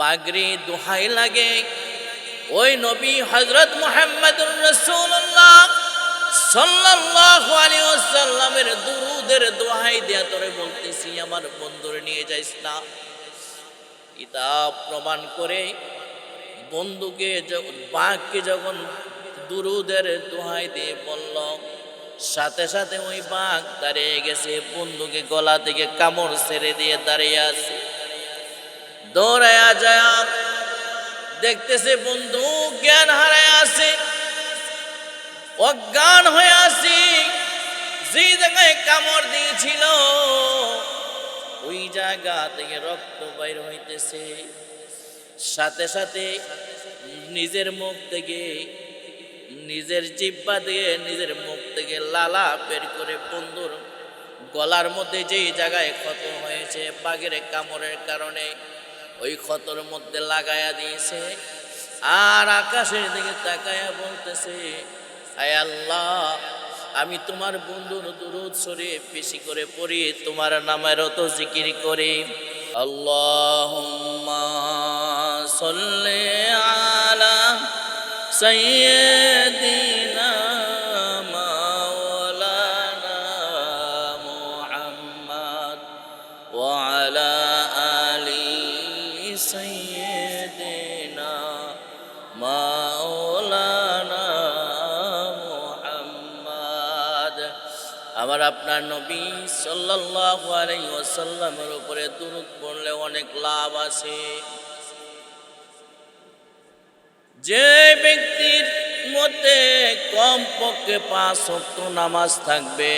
বাগরি দোহাই লাগে। ওই নবী হজরত মোহাম্মদুর রসুল্লাহ সাল্লাল্লাহু আলাইহি ওয়াসাল্লামের দুরুদের দোহাই দেয়া তোরে বলতেছি, আমার বন্ধুরে নিয়ে যাইস না। কিতাব প্রমাণ করে বন্ধুকে যখন, বাঘকে যখন দুরুদের দোহাই দিয়ে বলল, সাথে সাথে ওই বাঘ দাঁড়িয়ে গেছে, বন্ধুকে গলা থেকে কামড় ছেড়ে দিয়ে দাঁড়িয়ে আছে। দৌড়ায়া যায়। দেখতেছে বন্ধু জ্ঞান হারায় আছে, অজ্ঞান হয়ে আছি। যে জায়গায় কামড় দিয়েছিল, ওই জায়গা থেকে রক্ত বাইর হইতেছে। সাথে সাথে নিজের মুখ থেকে, নিজের জিব্বা দিয়ে নিজের মুখ থেকে লালা বের করে বন্ধুর গলার মধ্যে যেই জায়গায় ক্ষত হয়েছে, বাঘের কামড়ের কারণে ওই ক্ষতর মধ্যে লাগায়া দিয়েছে। আর আকাশের দিকে তাকায়া বলতেছে আয় আল্লাহ, আমি তোমার বন্ধুর দুরুদ শরীফ বেশি করে পড়ি, তোমার নামের তো জিকির করি। আল্লাহুম্মা সাল্লি আলা সাইয়্যিদিনা আপনার নবী সাল্লাল্লাহু আলাইহি ওয়াসাল্লামের উপরে দুরূদ পড়লে অনেক লাভ আছে। যে ব্যক্তির মধ্যে কম পক্ষে পাঁচ ওয়াক্ত নামাজ থাকবে,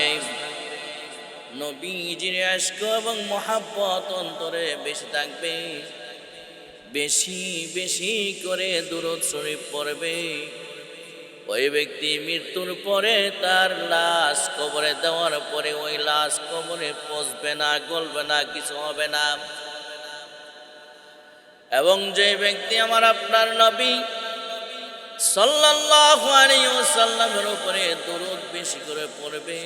নবীজির আশক এবং মহাব্বত অন্তরে বেশি থাকবে, বেশি বেশি করে দূরত শরীফ পড়বে। ওই ব্যক্তি মৃত্যুর পরে তার লাশ কবরে দেওয়ার পরে ওই লাশ কবরে পচবে না, গলবে না, কিছু হবে না। এবং যে ব্যক্তি আমার আপনার নবী ওয়াসাল্লামের উপরে দরুদ বেশি করে পড়বে,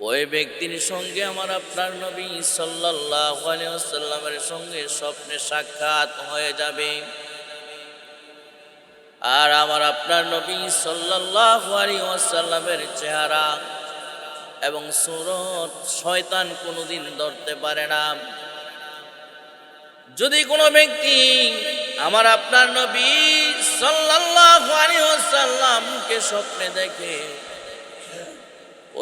ওই ব্যক্তির সঙ্গে আমার আপনার নবী সাল্লাল্লাহু আলাইহি ওয়াসাল্লামের সঙ্গে স্বপ্নে সাক্ষাৎ হয়ে যাবে। আর আমার আপনার নবী আলাইহি ওয়াসাল্লামের চেহারা এবং সুরত শয়তান কোনোদিন ধরতে পারে না। যদি কোনো ব্যক্তি আমার আপনার নবী ওয়াসাল্লামকে স্বপ্নে দেখে,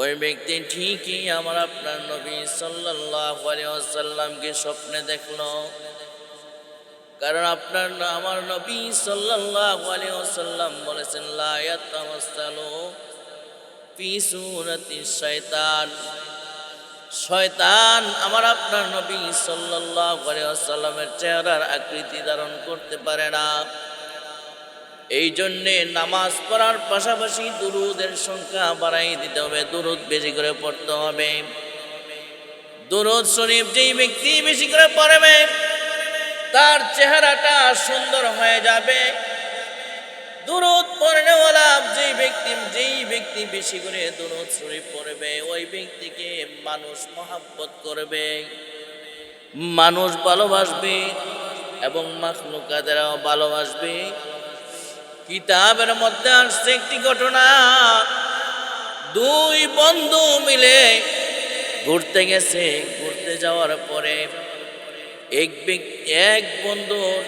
ওই ব্যক্তি ঠিকই আমার আপনার নবী সাল্লাল্লাহু আলাইহি ওয়াসাল্লামকে স্বপ্নে দেখল। কারণ আপনার আমার নবী সাল্লাল্লাহু আলাইহি ওয়াসাল্লাম বলেছেন, লা ইয়াতামাসসালু ফি সুরাতি শয়তান শয়তান আমার আপনার নবী সাল্লাল্লাহু আলাইহি ওয়াসাল্লামের চেহারার আকৃতি ধারণ করতে পারে না। এই জন্যে নামাজ পড়ার পাশাপাশি দুরুদের সংখ্যা বাড়াই দিতে হবে, দুরুদ বেশি করে পড়তে হবে। দুরুদ শরীফ যেই ব্যক্তি বেশি করে পড়বে তার চেহারাটা সুন্দর হয়ে যাবে। দুরুদ পড়নেওয়ালা যেই ব্যক্তি যেই ব্যক্তি বেশি করে দুরুদ শরীফ পড়বে, ওই ব্যক্তিকে মানুষ মহাব্বত করবে। মানুষ ভালোবাসবে এবং মাখলুকাদেরাও ভালোবাসবে। কিতাবের মধ্যে আসছে একটি ঘটনা। দুই বন্ধু মিলে ঘুরতে গেছে, ঘুরতে যাওয়ার পরে এক ব্যক্তি এক বন্ধুর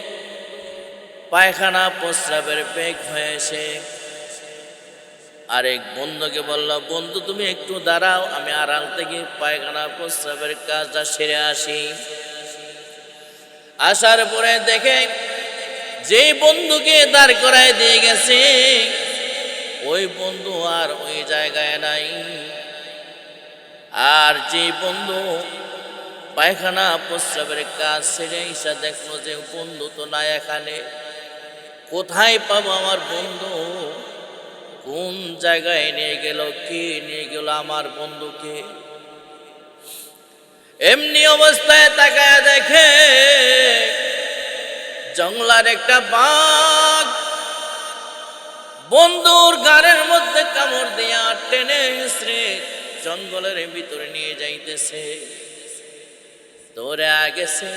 পায়খানা প্রস্রাবের বেগ হয়েছে আরেক বন্ধুকে বলল, বন্ধু, তুমি একটু দাঁড়াও, আমি আড়াল থেকে পায়খানা প্রস্রাবের কাজটা সেরে আসি। আসার পরে দেখে যে বন্ধুকে দাঁড় করায় দিয়ে গেছে, ওই বন্ধু আর ওই জায়গায় নাই। আর যে বন্ধু পায়খানা, প্রস্রাবের কাজ সেরে ইসা দেখল যে বন্ধু তো নাই এখানে। কোথায় পাবো আমার বন্ধু? কোন জায়গায় নিয়ে গেল, কে নিয়ে গেল আমার বন্ধুকে? এমনি অবস্থায় তাকায় দেখে জঙ্গলার একটা বাঘ বন্ধুর গাড়ের মধ্যে কামড় দিয়া টেনে হেসড়ে জঙ্গলের ভিতরে নিয়ে যাইতেছে। দৌড়ে গেছে।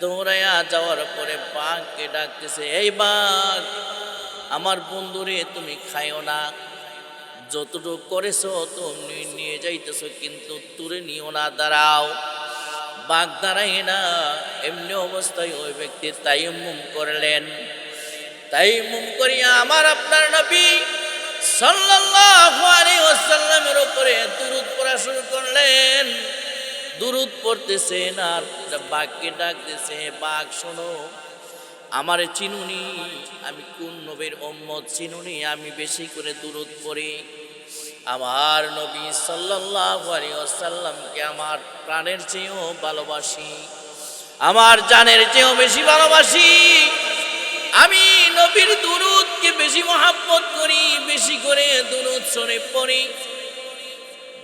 দৌড়াইয়া যাওয়ার পরে বাঘকে ডাকতেছে, এই বাঘ, আমার বন্ধুরে তুমি খাইও না। যতটুকু করেছ তুমি নিয়ে যাইতেছ, কিন্তু তুলে নিও না, দাঁড়াও। বাঘ দাঁড়াই না, এমনি অবস্থায় ওই ব্যক্তি তাই মুম করলেন। তাই মুম করিয়া আমার আপনার নবী সাল্লাল্লাহু আলাইহি ওয়াসাল্লামের উপরে দুরূদ পড়া শুরু করলেন। দুরূদ পড়তেছেন আর বাঘকে ডাকতেছে, বাঘ শোনো, আমার চিনুনি, আমি কোন নবীর উম্মত চিনুনি, আমি বেশি করে দুরূদ পড়ি। আমার নবী সাল্লাল্লাহু ওয়াসাল্লামকে আমার প্রাণের চেয়েও ভালোবাসি, আমার জানের চেয়েও বেশি ভালোবাসি। আমি নবীর দুরুদকে বেশি মহাব্বত করি, বেশি করে দুরুদ শোনে পড়ি।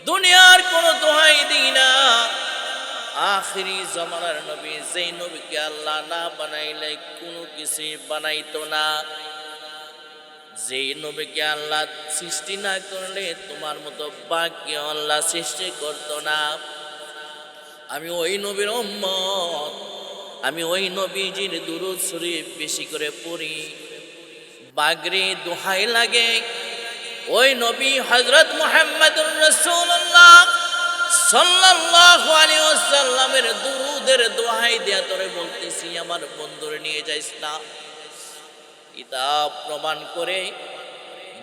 দুনিয়ার কোনো দোহাই দিই না। আখরি জমানার নবী, যেই নবীকে আল্লাহ না বানাইলে কোনো কিছু বানাইতো না। যেই নবীকে আল্লাহ সৃষ্টি না করলে তোমার মতো বাক্য আল্লাহ সৃষ্টি করতো না। আমি ওই নবীর উম্মত, আমি ওই নবীজির দুরুদ শরীফ বেশি করে পড়ি। বাগরি দোহাই লাগে, ওই নবী হজরত মোহাম্মদুর রসুল্লাহ সাল্লাল্লাহু আলাইহি ওয়াসাল্লামের দুরুদের দোহাই দেয়া তোরে বলতেছি, আমার বন্ধুরে নিয়ে যাইস না। কিতাব প্রমাণ করে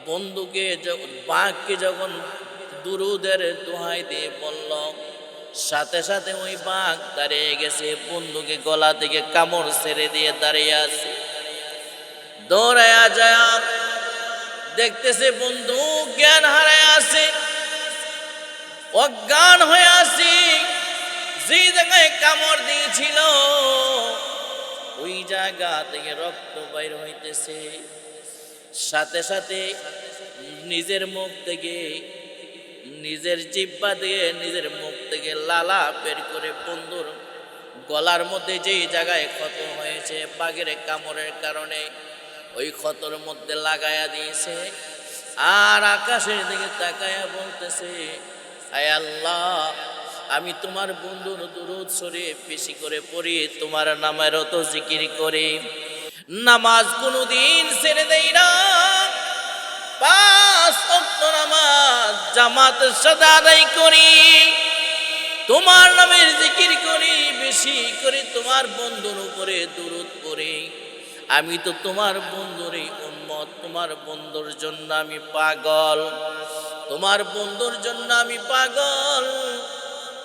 বন্ধুকে যখন বাঘকে যখন দুরুদের দোহাই দিয়ে বলল, সাথে সাথে ওই বাঘ দাঁড়িয়ে গেছে, বন্ধুকে গলা থেকে কামড় ছেড়ে দিয়ে দাঁড়িয়ে আছে। দৌড়ায়া যায়, দেখতেছে বন্ধু জ্ঞান হারায় আছে। অজ্ঞান হয়ে আছে যে জায়গায় কামড় দিয়েছিল, ওই জায়গা থেকে রক্ত বাইর হইতেছে। সাথে সাথে নিজের মুখ থেকে, নিজের জিব্বা দিয়ে নিজের মুখ থেকে লালা বের করে বন্ধুর গলার মধ্যে যেই জায়গায় ক্ষত হয়েছে, বাঘের কামড়ের কারণে ওই ক্ষতর মধ্যে লাগায়া দিয়েছে। আর আকাশের দিকে তাকায়া বলতেছে আয় আল্লাহ, আমি তোমার বন্ধুর দুরুদ শরীফ বেশি করে পড়ি, তোমার নামের তো জিকির করি। নামাজ কোনোদিন ছেড়ে দেই না। পাঁচ অক্ত নামাজ জামাতের সাথে আদায় করি। তোমার নামের জিকির করি, বেশি করে তোমার বন্ধুর উপরে দূরত করি আমি তো তোমার বন্ধুরই উন্মত তোমার বন্ধুর জন্য আমি পাগল। তোমার বন্ধুর জন্য আমি পাগল।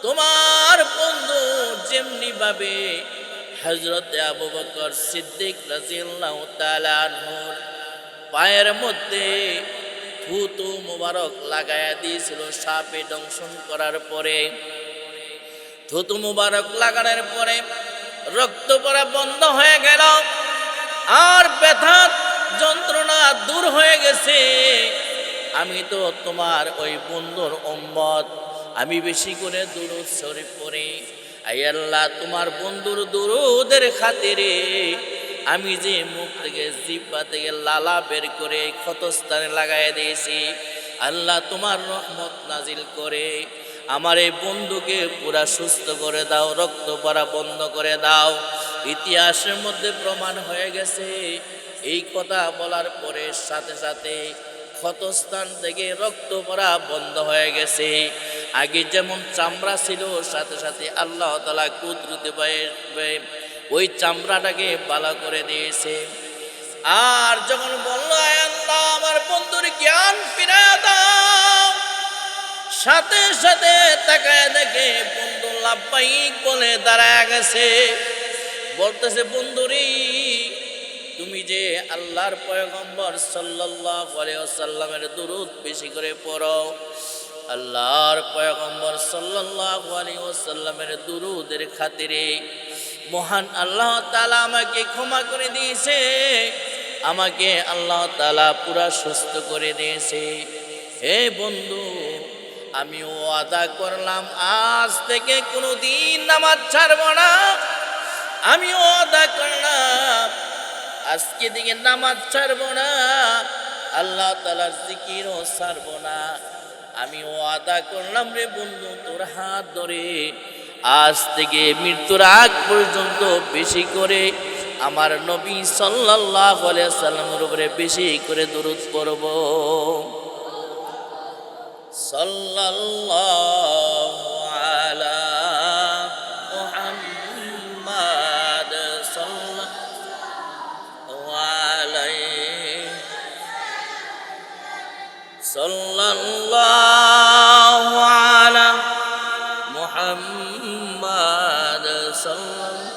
তোমার বন্ধু যেমনি ভাবে হজরত আবু বকর সিদ্দিক রাজিয়াল্লাহু তাআলা পায়ের মধ্যে থুতু মুবারক লাগায়া দিয়েছিল সাপে দংশন করার পরে। থুতু মুবারক লাগানোর পরে রক্ত পড়া বন্ধ হয়ে গেল। আর ব্যথা যন্ত্রণা দূর হয়ে গেছে। আমি তো তোমার ওই বন্ধুর উম্মত। আমি বেশি করে দুরুদ শরীফ পড়ি। আল্লাহ, তোমার বন্ধুর দুরুদের খাতিরে আমি যে মুখ থেকে জিব্বা থেকে লালা বের করে ক্ষতস্থানে লাগাই দিয়েছি। আল্লাহ তোমার রহমত নাজিল করে। আমার এই বন্ধুকে পুরা সুস্থ করে দাও, রক্ত পড়া বন্ধ করে দাও। ইতিহাসের মধ্যে প্রমাণ হয়ে গেছে। এই কথা বলার পরে সাথে সাথে ক্ষতস্থান থেকে রক্ত পড়া বন্ধ হয়ে গেছে। আগে যেমন চামড়া ছিল, সাথে সাথে আল্লাহ তালা কুদরতে ওই চামড়াটাকে বালা করে দিয়েছে। আর যখন বলল আল্লাহ, আমার বন্ধুর জ্ঞান ফিরায় দাও। সাথে সাথে তাকায় দেখে বন্ধু লাভবাহিক বলে দাঁড়ায় গেছে। বলতেছে, বন্ধুরি তুমি যে আল্লাহর পয়গম্বর আলাইহি ওয়াসাল্লামের দুরূদ বেশি করে পড়ো, আল্লাহর পয়গম্বর আলাইহি ওয়াসাল্লামের দুরূদের খাতিরে মহান আল্লাহ তালা আমাকে ক্ষমা করে দিয়েছে, আমাকে আল্লাহ তালা পুরা সুস্থ করে দিয়েছে। হে বন্ধু আমি ওয়াদা করলাম, আজ থেকে কোনো দিন নামাজ ছাড়ব না। আমি ওয়াদা করলাম আজকে দিকে নামাজ ছাড়ব না, আল্লাহ তালার জিকিরও ছাড়ব না। আমি ওয়াদা করলাম রে বন্ধু, তোর হাত ধরে। আজ থেকে মৃত্যুর আগ পর্যন্ত বেশি করে আমার নবী আলাইহি সাল্লামের উপরে বেশি করে দরুদ পড়ব। সাল্লাল্লাহু মুহাম্মাদ সাল্লাল্লাহু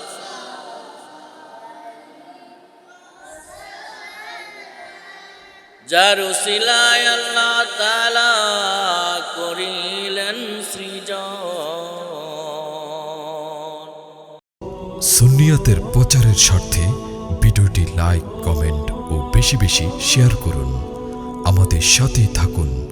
যার উসিলায় আল্লাহ তাআলা করিলেন সৃজন। সুন্নিয়াতের প্রচারের স্বার্থে ভিডিওটি লাইক, কমেন্ট ও বেশি বেশি শেয়ার করুন। আমাদের সাথে থাকুন।